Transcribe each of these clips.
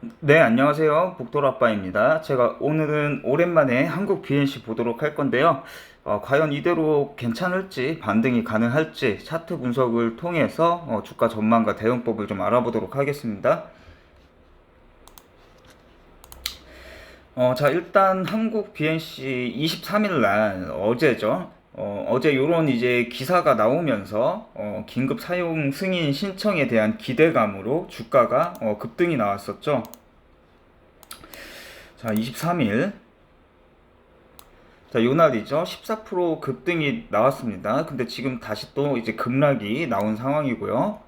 네, 안녕하세요. 복돌아빠입니다. 제가 오늘은 오랜만에 한국 BNC 보도록 할 건데요. 어, 과연 이대로 괜찮을지, 반등이 가능할지 차트 분석을 통해서 어, 주가 전망과 대응법을 좀 알아보도록 하겠습니다. 어, 자, 일단 한국 BNC 23일 날 어제죠. 어, 어제 요런 이제 기사가 나오면서 어, 긴급 사용 승인 신청에 대한 기대감으로 주가가 어, 급등이 나왔었죠. 자, 23일. 자, 요 날이죠. 14% 급등이 나왔습니다. 근데 지금 다시 또 이제 급락이 나온 상황이고요.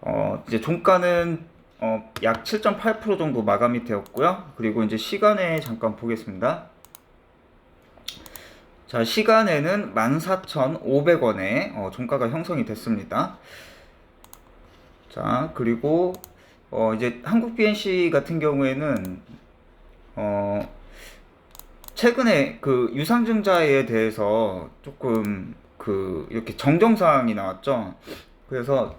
어, 이제 종가는 어, 약 7.8% 정도 마감이 되었고요. 그리고 이제 시간에 잠깐 보겠습니다. 자, 시간에는 14,500원에 어, 종가가 형성이 됐습니다. 자, 그리고 어, 이제 한국 BNC 같은 경우에는 어, 최근에 그 유상증자에 대해서 조금 그 이렇게 정정사항이 나왔죠. 그래서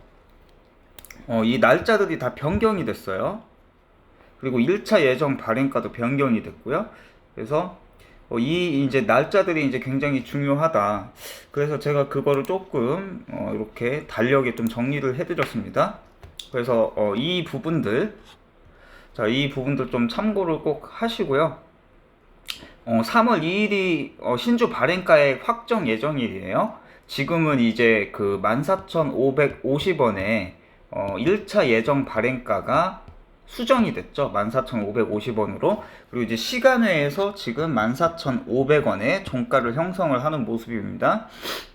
어, 이 날짜들이 다 변경이 됐어요. 그리고 1차 예정 발행가도 변경이 됐고요. 그래서 어, 이 이제 날짜들이 이제 굉장히 중요하다. 그래서 제가 그거를 조금 어, 이렇게 달력에 좀 정리를 해드렸습니다. 그래서 어, 이 부분들, 자, 이 부분들 좀 참고를 꼭 하시고요. 어, 3월 2일이 어, 신주 발행가의 확정 예정일이에요. 지금은 이제 그 14,550원에 어, 1차 예정 발행가가 수정이 됐죠. 14,550원으로. 그리고 이제 시간외에서 지금 14,500원에 종가를 형성을 하는 모습입니다.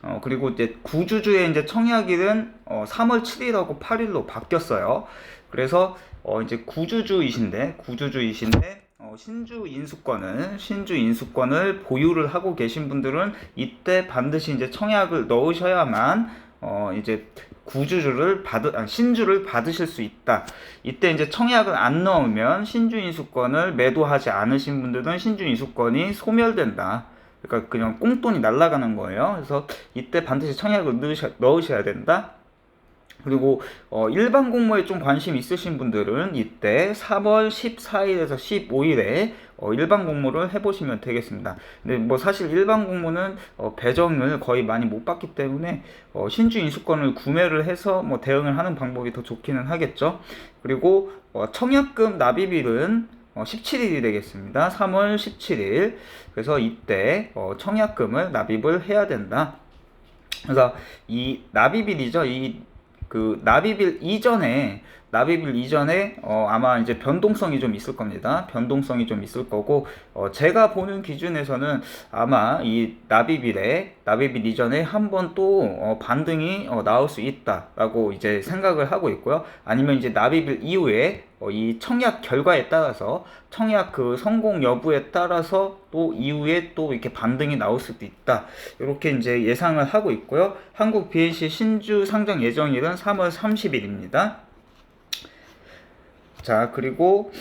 어, 그리고 이제 구주주의 이제 청약일은 어, 3월 7일하고 8일로 바뀌었어요. 그래서 어, 이제 구주주이신데, 구주주이신데, 어, 신주 인수권을, 신주 인수권을 보유를 하고 계신 분들은 이때 반드시 이제 청약을 넣으셔야만, 어, 이제 구주주를 받으, 아, 신주를 받으실 수 있다. 이때 이제 청약을 안 넣으면 신주 인수권을 매도하지 않으신 분들은 신주 인수권이 소멸된다. 그러니까 그냥 꽁돈이 날아가는 거예요. 그래서 이때 반드시 청약을 넣으셔, 넣으셔야 된다. 그리고 어, 일반 공모에 좀 관심 있으신 분들은 이때 3월 14일에서 15일에 어, 일반 공모를 해보시면 되겠습니다. 근데 뭐 사실 일반 공모는 어, 배정을 거의 많이 못 받기 때문에 어, 신주 인수권을 구매를 해서 뭐 대응을 하는 방법이 더 좋기는 하겠죠. 그리고 어, 청약금 납입일은 어, 17일이 되겠습니다. 3월 17일. 그래서 이때 어, 청약금을 납입을 해야 된다. 그래서 이 납입일이죠. 이 그 납입일 이전에 납입일 이전에 어, 아마 이제 변동성이 좀 있을 겁니다. 변동성이 좀 있을 거고 어, 제가 보는 기준에서는 아마 이 납입일에 납입일 이전에 한 번 또 어, 반등이 어, 나올 수 있다라고 이제 생각을 하고 있고요. 아니면 이제 납입일 이후에 어, 이 청약 결과에 따라서 청약 그 성공 여부에 따라서 또 이후에 또 이렇게 반등이 나올 수도 있다. 이렇게 이제 예상을 하고 있고요. 한국 BNC 신주 상장 예정일은 3월 30일입니다. 자, 그리고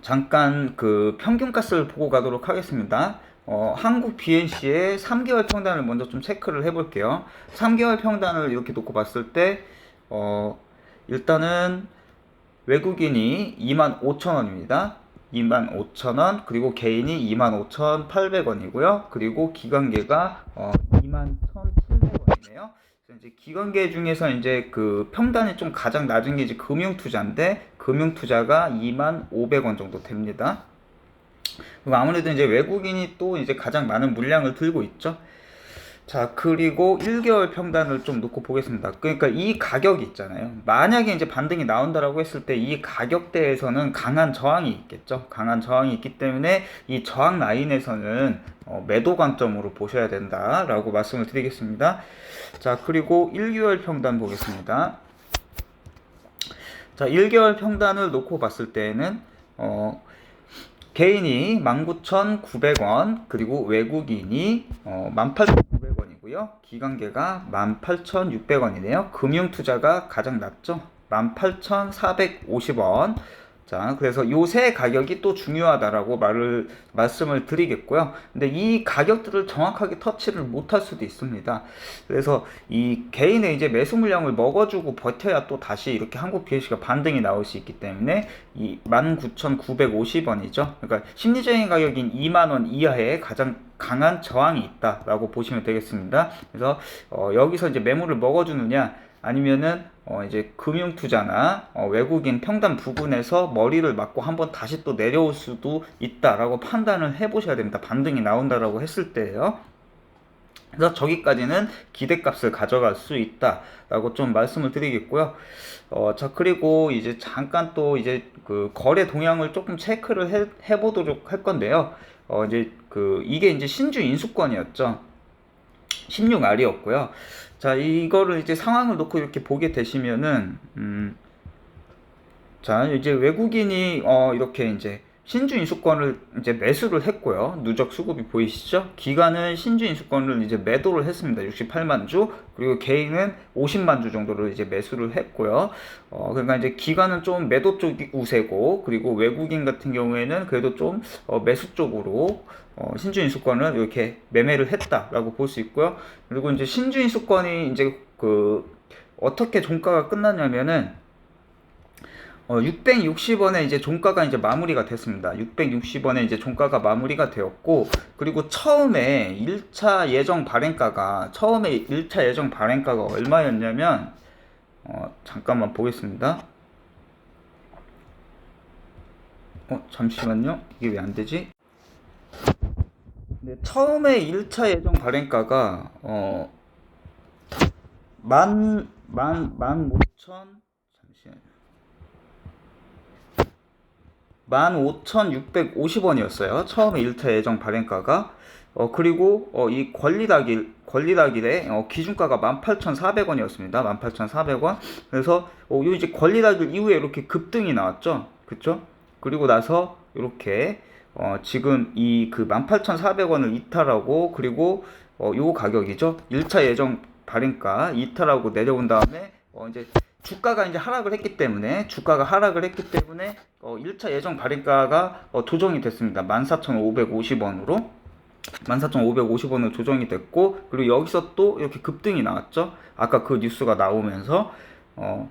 잠깐 그 평균가스를 보고 가도록 하겠습니다. 어, 한국 BNC의 3개월 평단을 먼저 좀 체크를 해볼게요. 3개월 평단을 이렇게 놓고 봤을 때, 어, 일단은 외국인이 25,000원입니다. 25,000원, 그리고 개인이 25,800원이고요. 그리고 기관계가 어, 21,700원이네요. 이제 기관계 중에서 이제 그 평단이 좀 가장 낮은 게 이제 금융 투자인데 금융 투자가 2만 500원 정도 됩니다. 아무래도 이제 외국인이 또 이제 가장 많은 물량을 들고 있죠. 자, 그리고 1개월 평단을 좀 놓고 보겠습니다. 그러니까 이 가격이 있잖아요. 만약에 이제 반등이 나온다라고 했을 때 이 가격대에서는 강한 저항이 있겠죠. 강한 저항이 있기 때문에 이 저항 라인에서는 어, 매도 관점으로 보셔야 된다라고 말씀을 드리겠습니다. 자, 그리고 1개월 평단 보겠습니다. 자, 1개월 평단을 놓고 봤을 때는 어, 개인이 19,900원, 그리고 외국인이 어, 18,900원이 고요. 기관계가 18,600원이네요. 금융투자가 가장 낮죠. 18,450원. 자, 그래서 요세 가격이 또 중요하다라고 말을 말씀을 드리겠고요. 근데 이 가격들을 정확하게 터치를 못할 수도 있습니다. 그래서 이 개인의 이제 매수 물량을 먹어주고 버텨야 또 다시 이렇게 한국 BH가 반등이 나올 수 있기 때문에 이 19,950원이죠. 그러니까 심리적인 가격인 2만 원 이하에 가장 강한 저항이 있다라고 보시면 되겠습니다. 그래서 어, 여기서 이제 매물을 먹어주느냐 아니면은 어 이제 금융 투자나 어 외국인 평단 부근에서 머리를 맞고 한번 다시 또 내려올 수도 있다라고 판단을 해보셔야 됩니다. 반등이 나온다라고 했을 때요. 그래서 저기까지는 기대값을 가져갈 수 있다라고 좀 말씀을 드리겠고요. 어, 자, 그리고 이제 잠깐 또 이제 그 거래 동향을 조금 체크를 해, 해보도록 할 건데요. 어, 이제 그 이게 이제 신주 인수권이었죠. 16알이었고요. 자, 이거를 이제 상황을 놓고 이렇게 보게 되시면은, 음, 자, 이제 외국인이, 어, 이렇게 이제 신주 인수권을 이제 매수를 했고요. 누적 수급이 보이시죠? 기관은 신주 인수권을 이제 매도를 했습니다. 68만 주. 그리고 개인은 50만 주 정도를 이제 매수를 했고요. 어, 그러니까 이제 기관은 좀 매도 쪽이 우세고, 그리고 외국인 같은 경우에는 그래도 좀 어, 매수 쪽으로 어, 신주 인수권을 이렇게 매매를 했다라고 볼 수 있고요. 그리고 이제 신주 인수권이 이제 그 어떻게 종가가 끝났냐면은 어, 660원에 이제 종가가 이제 마무리가 됐습니다. 660원에 이제 종가가 마무리가 되었고, 그리고 처음에 1차 예정 발행가가, 처음에 1차 예정 발행가가 얼마였냐면, 어, 잠깐만 보겠습니다. 어, 잠시만요. 이게 왜 안 되지? 네, 처음에 1차 예정 발행가가 어, 만, 만, 만 오천, 잠시만요. 15,650원이었어요. 처음에 1차 예정 발행가가. 어, 그리고, 어, 이 권리다길, 권리다길의 어, 기준가가 18,400원이었습니다. 18,400원. 그래서, 어, 요 이제 권리다길 이후에 이렇게 급등이 나왔죠. 그쵸? 그리고 나서, 이렇게, 어, 지금 이 그 18,400원을 이탈하고, 그리고, 어, 요 가격이죠. 1차 예정 발행가 이탈하고 내려온 다음에, 어, 이제 주가가 이제 하락을 했기 때문에 주가가 하락을 했기 때문에 어 1차 예정 발행가가 어 조정이 됐습니다. 14,550원으로 14,550원으로 조정이 됐고 그리고 여기서 또 이렇게 급등이 나왔죠. 아까 그 뉴스가 나오면서 어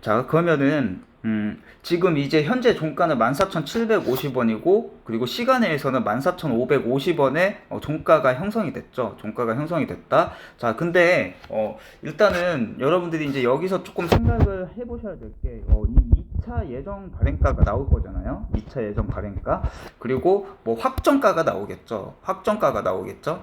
자, 그러면은 음, 지금 이제 현재 종가는 14,750원이고 그리고 시간외에서는 14,550원에 어, 종가가 형성이 됐죠. 종가가 형성이 됐다. 자, 근데 어, 일단은 여러분들이 이제 여기서 조금 생각을 해 보셔야 될게 어, 이 2차 예정 발행가가 나올 거잖아요. 2차 예정 발행가 그리고 뭐 확정가가 나오겠죠. 확정가가 나오겠죠.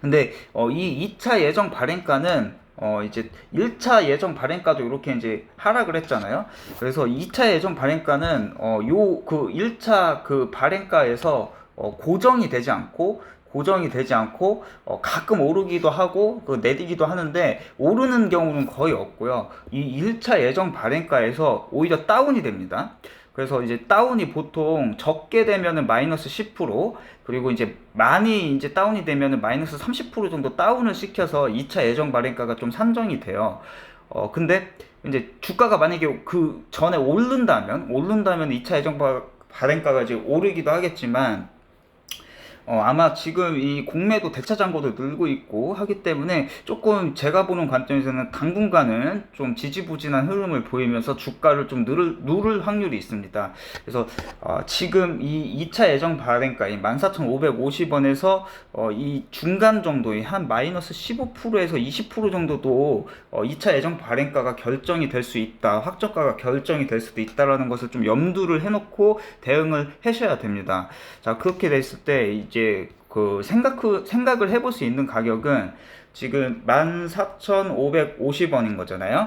근데 어, 이 2차 예정 발행가는 어 이제 1차 예정 발행가도 이렇게 이제 하락을 했잖아요. 그래서 2차 예정 발행가는 어요 그 1차 그 발행가에서 어 고정이 되지 않고 고정이 되지 않고 어 가끔 오르기도 하고 그 내리기도 하는데 오르는 경우는 거의 없고요. 이 1차 예정 발행가에서 오히려 다운이 됩니다. 그래서 이제 다운이 보통 적게 되면은 마이너스 10% 그리고 이제 많이 이제 다운이 되면은 마이너스 30% 정도 다운을 시켜서 2차 예정 발행가가 좀 산정이 돼요. 어 근데 이제 주가가 만약에 그 전에 오른다면 오른다면 2차 예정 바- 발행가가 이제 오르기도 하겠지만 어, 아마 지금 이 공매도 대차 잔고도 늘고 있고 하기 때문에 조금 제가 보는 관점에서는 당분간은 좀 지지부진한 흐름을 보이면서 주가를 좀 누를, 누를 확률이 있습니다. 그래서 어, 지금 이 2차 예정 발행가인 14,550원에서 어, 이 중간 정도의 한 마이너스 15%에서 20% 정도도 어, 2차 예정 발행가가 결정이 될 수 있다. 확정가가 결정이 될 수도 있다라는 것을 좀 염두를 해놓고 대응을 하셔야 됩니다. 자, 그렇게 됐을 때 이제 그 생각 생각을 해볼 수 있는 가격은 지금 14,550원인 거잖아요.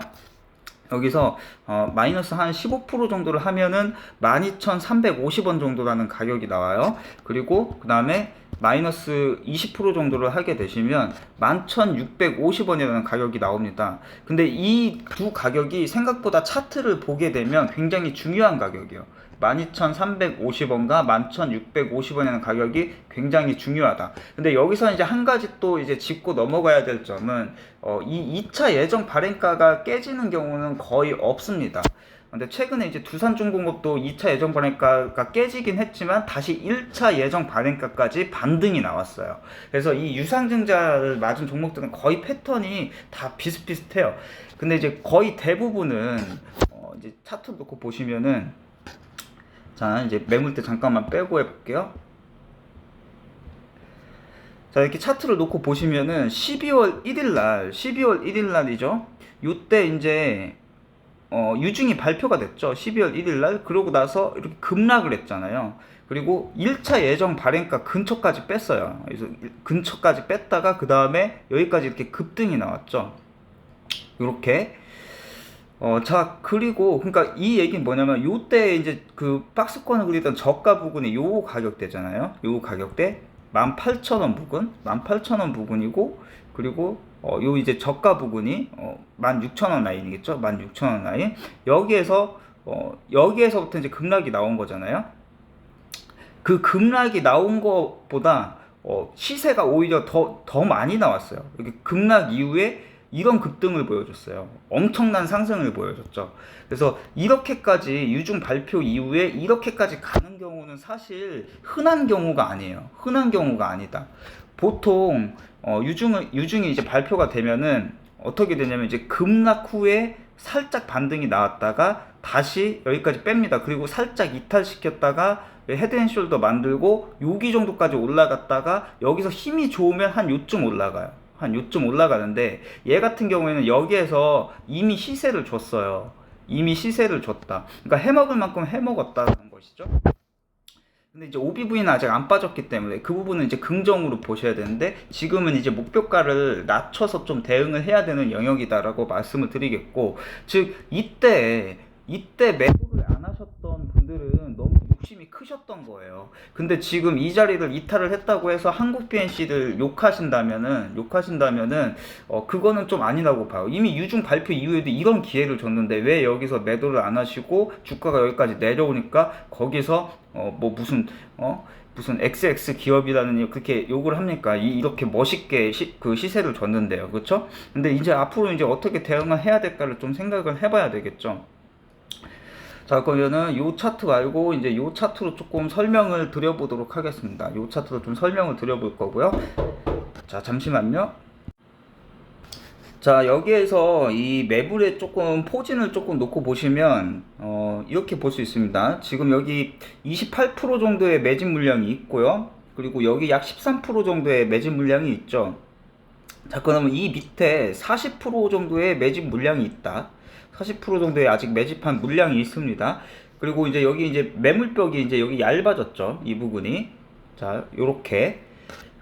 여기서 어, 마이너스 한 15% 정도를 하면은 12,350원 정도라는 가격이 나와요. 그리고 그 다음에 마이너스 20% 정도를 하게 되시면 11,650원이라는 가격이 나옵니다. 근데 이 두 가격이 생각보다 차트를 보게 되면 굉장히 중요한 가격이에요. 12,350원과 11,650원이라는 가격이 굉장히 중요하다. 근데 여기서 이제 한 가지 또 이제 짚고 넘어가야 될 점은 어, 이 2차 예정 발행가가 깨지는 경우는 거의 없습니다. 근데 최근에 이제 두산중공업도 2차 예정 발행가가 깨지긴 했지만 다시 1차 예정 발행가까지 반등이 나왔어요. 그래서 이 유상증자를 맞은 종목들은 거의 패턴이 다 비슷비슷해요. 근데 이제 거의 대부분은 어 이제 차트 놓고 보시면은 자 이제 매물대 잠깐만 빼고 해볼게요. 자 이렇게 차트를 놓고 보시면은 12월 1일 날 12월 1일 날이죠. 요때 이제 어, 유중이 발표가 됐죠. 12월 1일 날. 그러고 나서 이렇게 급락을 했잖아요. 그리고 1차 예정 발행가 근처까지 뺐어요. 그래서 근처까지 뺐다가 그 다음에 여기까지 이렇게 급등이 나왔죠. 이렇게. 어, 자, 그리고, 그러니까 이 얘기는 뭐냐면, 요때 이제 그 박스권을 그리던 저가 부근이 요 가격대잖아요. 요 가격대. 18,000원 부근, 18,000원 부근이고, 그리고 어, 요 이제 저가 부근이 어, 16,000원 라인이겠죠? 16,000원 라인. 여기에서 어, 여기에서부터 이제 급락이 나온 거잖아요. 그 급락이 나온 것보다 어, 시세가 오히려 더, 더 많이 나왔어요. 이렇게 급락 이후에 이런 급등을 보여줬어요. 엄청난 상승을 보여줬죠. 그래서 이렇게까지 유중 발표 이후에 이렇게까지 가는 경우는 사실 흔한 경우가 아니에요. 흔한 경우가 아니다. 보통 어, 유중을 유중이 이제 발표가 되면은 어떻게 되냐면 이제 급락 후에 살짝 반등이 나왔다가 다시 여기까지 뺍니다. 그리고 살짝 이탈시켰다가 헤드앤숄더 만들고 여기 정도까지 올라갔다가 여기서 힘이 좋으면 한 요쯤 올라가요. 한 요쯤 올라가는데 얘 같은 경우에는 여기에서 이미 시세를 줬어요. 이미 시세를 줬다. 그러니까 해먹을 만큼 해먹었다는 것이죠. 근데 이제 OBV는 아직 안 빠졌기 때문에 그 부분은 이제 긍정으로 보셔야 되는데 지금은 이제 목표가를 낮춰서 좀 대응을 해야 되는 영역이다라고 말씀을 드리겠고 즉 이때 이때 매도를 안 하셨던 분들은 너무 크셨던 거예요. 근데 지금 이 자리를 이탈을 했다고 해서 한국 PNC를 욕하신다면은 욕하신다면은 어 그거는 좀 아니라고 봐요. 이미 유중 발표 이후에도 이런 기회를 줬는데 왜 여기서 매도를 안 하시고 주가가 여기까지 내려오니까 거기서 어 뭐 무슨 어 무슨 XX 기업이라는 그렇게 욕을 합니까? 이, 이렇게 멋있게 시, 그 시세를 줬는데요. 그렇죠? 근데 이제 앞으로 이제 어떻게 대응을 해야 될까를 좀 생각을 해 봐야 되겠죠. 자 그러면은 요 차트 말고 이제 요 차트로 조금 설명을 드려보도록 하겠습니다. 요 차트로 좀 설명을 드려볼 거고요. 자 잠시만요. 자 여기에서 이 매물에 조금 포진을 조금 놓고 보시면 어, 이렇게 볼 수 있습니다. 지금 여기 28% 정도의 매진 물량이 있고요. 그리고 여기 약 13% 정도의 매진 물량이 있죠. 자 그러면 이 밑에 40% 정도의 매진 물량이 있다. 40% 정도의 아직 매집한 물량이 있습니다. 그리고 이제 여기 이제 매물벽이 이제 여기 얇아졌죠. 이 부분이. 자, 요렇게.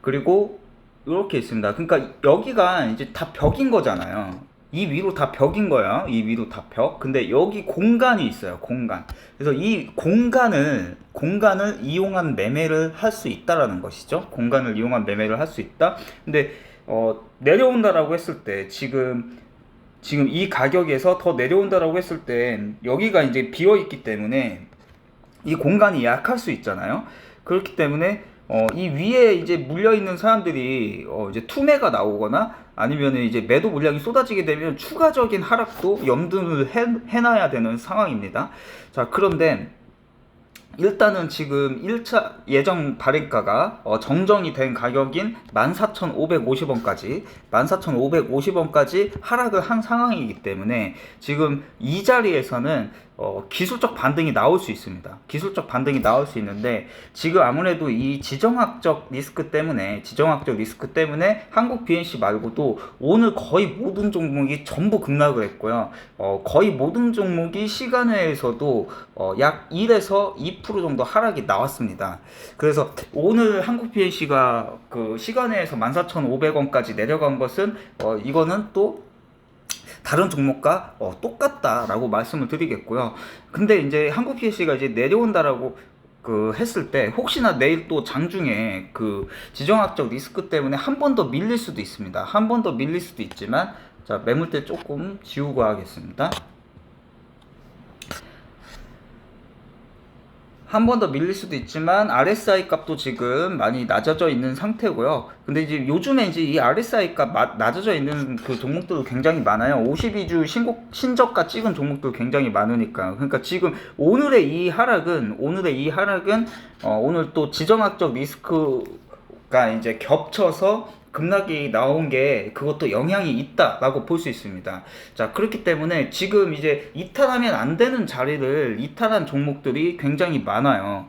그리고 요렇게 있습니다. 그러니까 여기가 이제 다 벽인 거잖아요. 이 위로 다 벽인 거야. 이 위로 다 벽. 근데 여기 공간이 있어요. 공간. 그래서 이 공간을 공간을 이용한 매매를 할 수 있다라는 것이죠. 공간을 이용한 매매를 할 수 있다. 근데 어, 내려온다라고 했을 때 지금 지금 이 가격에서 더 내려온다라고 했을 때 여기가 이제 비어 있기 때문에 이 공간이 약할 수 있잖아요. 그렇기 때문에 어, 이 위에 이제 물려 있는 사람들이 어, 이제 투매가 나오거나 아니면 이제 매도 물량이 쏟아지게 되면 추가적인 하락도 염두를 해, 해놔야 되는 상황입니다. 자, 그런데 일단은 지금 1차 예정 발행가가 어, 정정이 된 가격인 14,550원까지 14,550원까지 하락을 한 상황이기 때문에 지금 이 자리에서는 어, 기술적 반등이 나올 수 있습니다. 기술적 반등이 나올 수 있는데 지금 아무래도 이 지정학적 리스크 때문에 지정학적 리스크 때문에 한국 BNC 말고도 오늘 거의 모든 종목이 전부 급락을 했고요. 어, 거의 모든 종목이 시간외에서도 어, 약 1에서 2% 정도 하락이 나왔습니다. 그래서 오늘 한국 BNC가 그 시간외에서 14,500원까지 내려간 것은 어, 이거는 또 다른 종목과 어, 똑같다라고 말씀을 드리겠고요. 근데 이제 한국 PC가 이제 내려온다라고 그 했을 때 혹시나 내일 또 장중에 그 지정학적 리스크 때문에 한 번 더 밀릴 수도 있습니다. 한 번 더 밀릴 수도 있지만 자 매물대 조금 지우고 하겠습니다. 한 번 더 밀릴 수도 있지만 RSI 값도 지금 많이 낮아져 있는 상태고요. 근데 이제 요즘에 이제 이 RSI 값 마- 낮아져 있는 그 종목들도 굉장히 많아요. 52주 신곡 신저가 찍은 종목도 굉장히 많으니까. 그러니까 지금 오늘의 이 하락은 오늘의 이 하락은 어, 오늘 또 지정학적 리스크가 이제 겹쳐서 급락이 나온 게 그것도 영향이 있다라고 볼 수 있습니다. 자, 그렇기 때문에 지금 이제 이탈하면 안 되는 자리를 이탈한 종목들이 굉장히 많아요.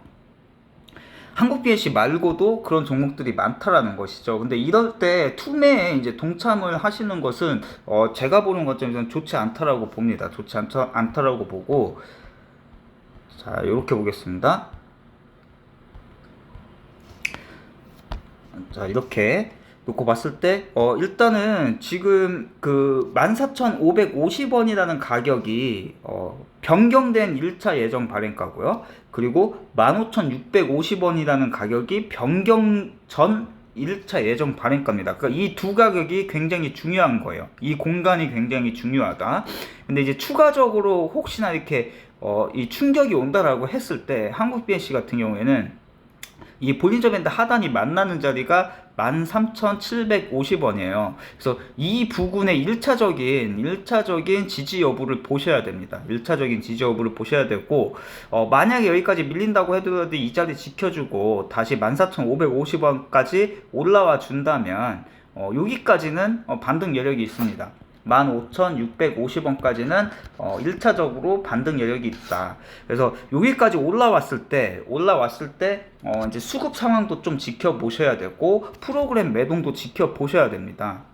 한국 BNC 말고도 그런 종목들이 많다라는 것이죠. 근데 이럴 때 투매에 이제 동참을 하시는 것은 어 제가 보는 관점에서는 좋지 않다라고 봅니다. 좋지 않다, 않다라고 보고 자 이렇게 보겠습니다. 자 이렇게 놓고 봤을 때 어 일단은 지금 그 14,550원이라는 가격이 어 변경된 1차 예정 발행가고요. 그리고 15,650원이라는 가격이 변경 전 1차 예정 발행가입니다. 그러니까 이 두 가격이 굉장히 중요한 거예요. 이 공간이 굉장히 중요하다. 근데 이제 추가적으로 혹시나 이렇게 어, 이 충격이 온다라고 했을 때 한국 BNC 같은 경우에는 이 볼린저 밴드 하단이 만나는 자리가 13,750원이에요. 그래서 이 부근의 1차적인 1차적인 지지 여부를 보셔야 됩니다. 1차적인 지지 여부를 보셔야 되고 어, 만약에 여기까지 밀린다고 해도 이 자리 지켜주고 다시 14,550원까지 올라와 준다면 어, 여기까지는 어, 반등 여력이 있습니다. 15,650원까지는 어, 1차적으로 반등 여력이 있다. 그래서 여기까지 올라왔을 때, 올라왔을 때, 어, 이제 수급 상황도 좀 지켜보셔야 되고, 프로그램 매동도 지켜보셔야 됩니다.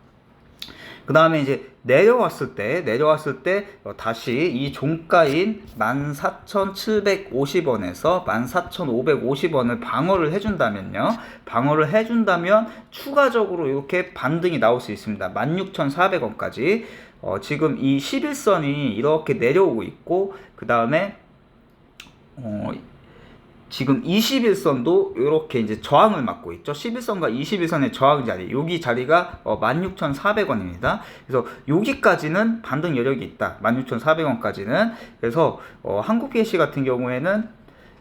그 다음에 이제 내려왔을 때, 내려왔을 때, 어, 다시 이 종가인 14,750원에서 14,550원을 방어를 해준다면요. 방어를 해준다면 추가적으로 이렇게 반등이 나올 수 있습니다. 16,400원까지. 어, 지금 이 11선이 이렇게 내려오고 있고, 그 다음에, 어, 지금 21선도 이렇게 이제 저항을 맞고 있죠. 11선과 21선의 저항 자리, 여기 자리가 어, 16,400원입니다. 그래서 여기까지는 반등 여력이 있다. 16,400원까지는. 그래서 어, 한국 BSC 같은 경우에는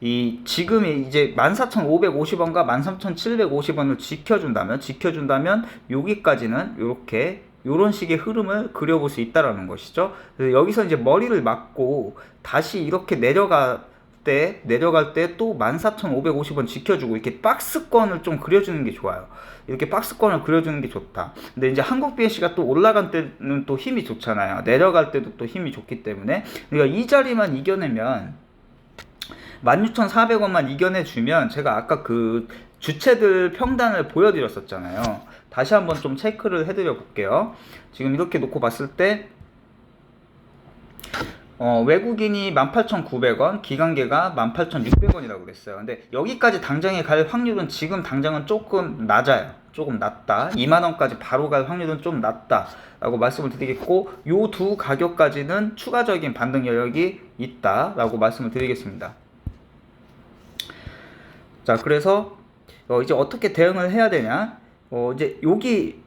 이 지금이 이제 14,550원과 13,750원을 지켜준다면 지켜준다면 여기까지는 이렇게 이런 식의 흐름을 그려볼 수 있다라는 것이죠. 그래서 여기서 이제 머리를 맞고 다시 이렇게 내려가 때 내려갈 때 또 14,550원 지켜주고 이렇게 박스권을 좀 그려주는 게 좋아요. 이렇게 박스권을 그려주는 게 좋다. 근데 이제 한국 BNC가 또 올라갈 때는 또 힘이 좋잖아요. 내려갈 때도 또 힘이 좋기 때문에 그러니까 이 자리만 이겨내면 16,400원만 이겨내주면 제가 아까 그 주체들 평단을 보여드렸었잖아요. 다시 한번 좀 체크를 해드려 볼게요. 지금 이렇게 놓고 봤을 때 어, 외국인이 18,900원, 기관계가 18,600원이라고 그랬어요. 근데 여기까지 당장에 갈 확률은 지금 당장은 조금 낮아요. 조금 낮다. 2만원까지 바로 갈 확률은 좀 낮다. 라고 말씀을 드리겠고, 요 두 가격까지는 추가적인 반등 여력이 있다. 라고 말씀을 드리겠습니다. 자, 그래서 어, 이제 어떻게 대응을 해야 되냐? 어, 이제 여기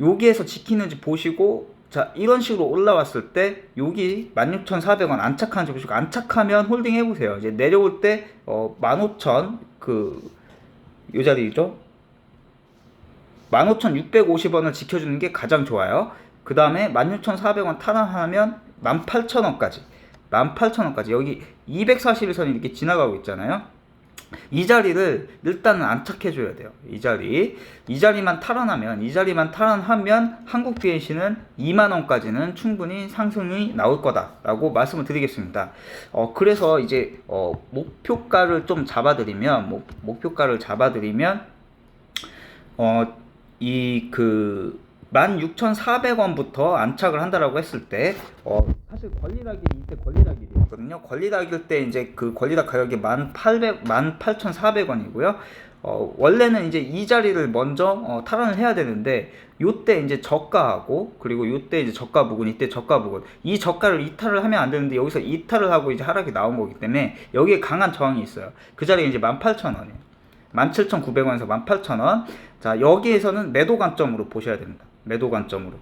여기에서 지키는지 보시고 자 이런 식으로 올라왔을 때 여기 16,400원 안착하는지 보시고 안착하면 홀딩 해보세요. 이제 내려올 때 어, 15,000 그 요 자리죠. 15,650원을 지켜주는 게 가장 좋아요. 그 다음에 16,400원 탈환하면 18,000원까지 18,000원까지 여기 241선이 이렇게 지나가고 있잖아요. 이 자리를 일단은 안착해 줘야 돼요. 이 자리. 이 자리만 탈환하면 이 자리만 탈환하면 한국 BNC는 2만 원까지는 충분히 상승이 나올 거다라고 말씀을 드리겠습니다. 어 그래서 이제 어 목표가를 좀 잡아 드리면 목, 목표가를 잡아 드리면 어 이 그 16,400원부터 안착을 한다라고 했을 때, 어, 사실 권리락이 이때 권리락일이었거든요. 권리락일 때 이제 그 권리락 가격이 1,800, 18,400원이고요. 어, 원래는 이제 이 자리를 먼저 어, 탈환을 해야 되는데, 요때 이제 저가하고, 그리고 요때 이제 저가 부근, 이때 저가 부근. 이 저가를 이탈을 하면 안 되는데, 여기서 이탈을 하고 이제 하락이 나온 거기 때문에, 여기에 강한 저항이 있어요. 그 자리가 이제 18,000원이에요. 17,900원에서 18,000원. 자, 여기에서는 매도 관점으로 보셔야 됩니다. 매도 관점으로.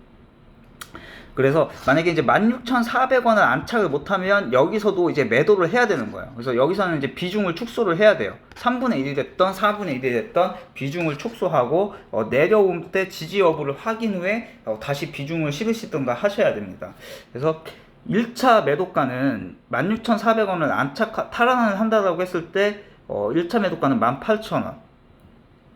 그래서 만약에 이제 16,400원을 안착을 못하면 여기서도 이제 매도를 해야 되는 거예요. 그래서 여기서는 이제 비중을 축소를 해야 돼요. 3분의 1이 됐던 4분의 1이 됐던 비중을 축소하고 어, 내려올 때 지지 여부를 확인 후에 어, 다시 비중을 실으시든가 하셔야 됩니다. 그래서 1차 매도가는 16,400원을 안착 탈환을 한다고 했을 때 어, 1차 매도가는 18,000원.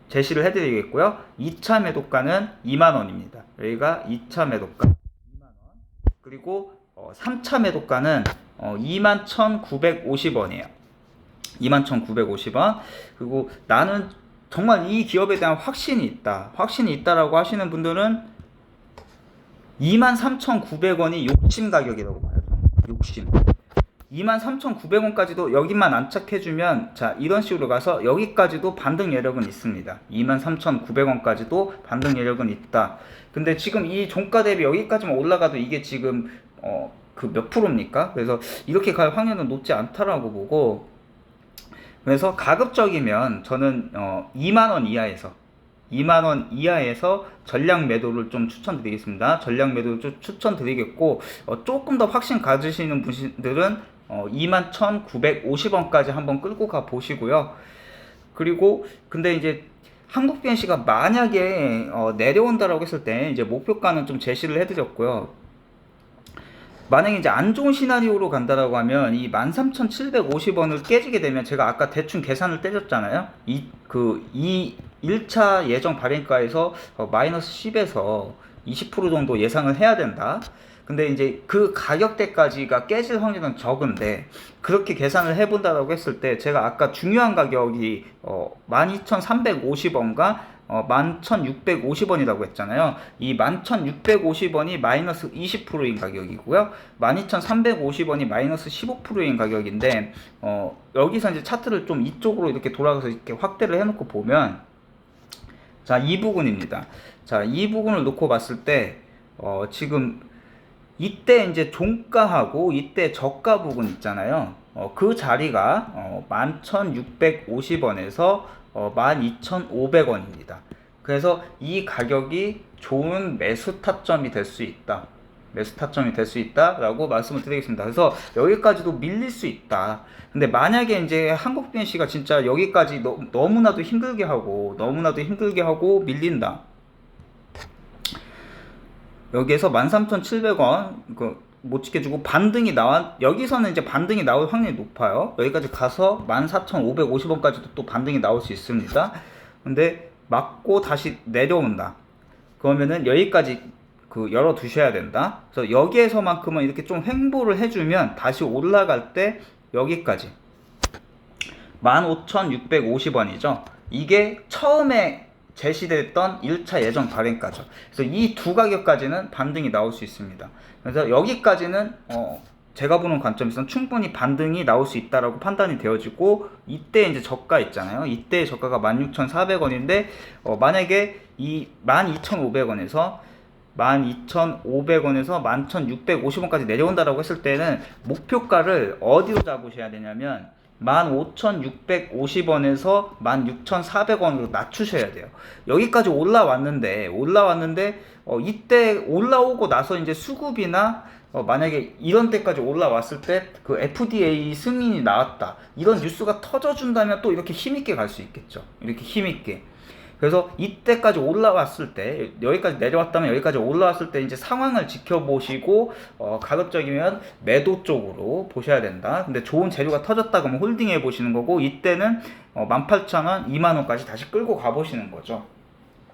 제시를 해드리겠고요. 2차 매도가는 2만원입니다. 여기가 2차 매도가 2만원. 그리고 어, 3차 매도가는 어, 21,950원이에요. 21,950원. 그리고 나는 정말 이 기업에 대한 확신이 있다. 확신이 있다라고 하시는 분들은 23,900원이 욕심 가격이라고 봐요. 욕심. 23,900원까지도 여기만 안착해주면 자 이런 식으로 가서 여기까지도 반등 여력은 있습니다. 23,900원까지도 반등 여력은 있다. 근데 지금 이 종가 대비 여기까지만 올라가도 이게 지금 어 그 몇 프로입니까? 그래서 이렇게 갈 확률은 높지 않다라고 보고 그래서 가급적이면 저는 어 2만 원 이하에서 2만 원 이하에서 전량 매도를 좀 추천드리겠습니다. 전량 매도를 좀 추천드리겠고 어, 조금 더 확신 가지시는 분들은 어, 21,950원까지 한번 끌고 가 보시고요. 그리고 근데 이제 한국 BNC가 만약에 어, 내려온다라고 했을 때 이제 목표가는 좀 제시를 해드렸고요. 만약에 이제 안 좋은 시나리오로 간다라고 하면 이 13,750원을 깨지게 되면 제가 아까 대충 계산을 때렸잖아요. 이 그 이 1차 예정 발행가에서 어, 마이너스 10에서 20% 정도 예상을 해야 된다. 근데 이제 그 가격대까지가 깨질 확률은 적은데 그렇게 계산을 해본다라고 했을 때 제가 아까 중요한 가격이 어 12,350원과 어 11,650원이라고 했잖아요. 이 11,650원이 마이너스 20%인 가격이고요. 12,350원이 마이너스 15%인 가격인데 어 여기서 이제 차트를 좀 이쪽으로 이렇게 돌아가서 이렇게 확대를 해놓고 보면 자, 이 부분입니다. 자, 이 부분을 놓고 봤을 때, 어, 지금, 이때 이제 종가하고 이때 저가 부분 있잖아요. 어, 그 자리가, 어, 11,650원에서, 어, 12,500원입니다. 그래서 이 가격이 좋은 매수 타점이 될 수 있다. 매수 타점이 될 수 있다라고 말씀을 드리겠습니다. 그래서 여기까지도 밀릴 수 있다. 근데 만약에 이제 한국 BNC가 진짜 여기까지 너, 너무나도 힘들게 하고 너무나도 힘들게 하고 밀린다. 여기에서 13,700원 그 못 지켜주고 반등이 나와 여기서는 이제 반등이 나올 확률이 높아요. 여기까지 가서 14,550원까지도 또 반등이 나올 수 있습니다. 근데 맞고 다시 내려온다. 그러면은 여기까지 그 열어 두셔야 된다. 그래서 여기에서만큼은 이렇게 좀 횡보를 해주면 다시 올라갈 때 여기까지 15,650원이죠. 이게 처음에 제시됐던 1차 예정 발행가죠. 그래서 이 두 가격까지는 반등이 나올 수 있습니다. 그래서 여기까지는 어 제가 보는 관점에서는 충분히 반등이 나올 수 있다라고 판단이 되어지고 이때 이제 저가 있잖아요. 이때 저가가 16,400원인데 어 만약에 이 12,500원에서 12,500원에서 11,650원까지 내려온다라고 했을 때는 목표가를 어디로 잡으셔야 되냐면 15,650원에서 16,400원으로 낮추셔야 돼요. 여기까지 올라왔는데 올라왔는데 어, 이때 올라오고 나서 이제 수급이나 어, 만약에 이런 때까지 올라왔을 때 그 FDA 승인이 나왔다 이런 뉴스가 터져준다면 또 이렇게 힘있게 갈 수 있겠죠. 이렇게 힘있게. 그래서 이때까지 올라왔을 때 여기까지 내려왔다면 여기까지 올라왔을 때 이제 상황을 지켜보시고 어, 가급적이면 매도 쪽으로 보셔야 된다. 근데 좋은 재료가 터졌다 그러면 홀딩해 보시는 거고 이때는 어, 18,000원, 2만원까지 다시 끌고 가보시는 거죠.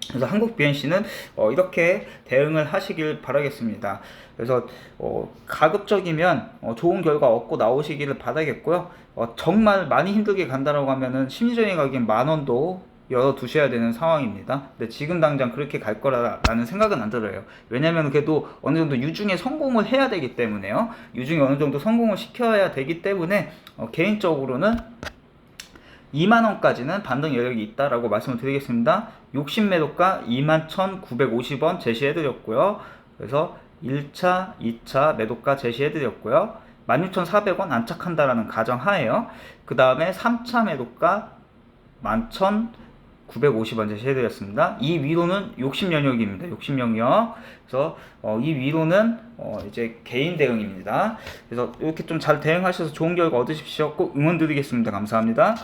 그래서 한국 BNC는 어, 이렇게 대응을 하시길 바라겠습니다. 그래서 어, 가급적이면 어, 좋은 결과 얻고 나오시기를 바라겠고요. 어, 정말 많이 힘들게 간다라고 하면은 심리적인 가격인 만 원도 열어 두셔야 되는 상황입니다. 근데 지금 당장 그렇게 갈 거라는 생각은 안 들어요. 왜냐면 그래도 어느 정도 유중에 성공을 해야 되기 때문에요. 유중에 어느 정도 성공을 시켜야 되기 때문에 어, 개인적으로는 2만원까지는 반등 여력이 있다라고 말씀을 드리겠습니다. 욕심 매도가 21,950원 제시해드렸고요. 그래서 1차, 2차 매도가 제시해드렸고요. 16,400원 안착한다라는 가정하에요. 그 다음에 3차 매도가 11,000 950원 제시해드렸습니다. 이 위로는 욕심 영역입니다. 욕심 영역. 그래서 어, 이 위로는 어, 이제 개인 대응입니다. 그래서 이렇게 좀 잘 대응하셔서 좋은 결과 얻으십시오. 꼭 응원드리겠습니다. 감사합니다.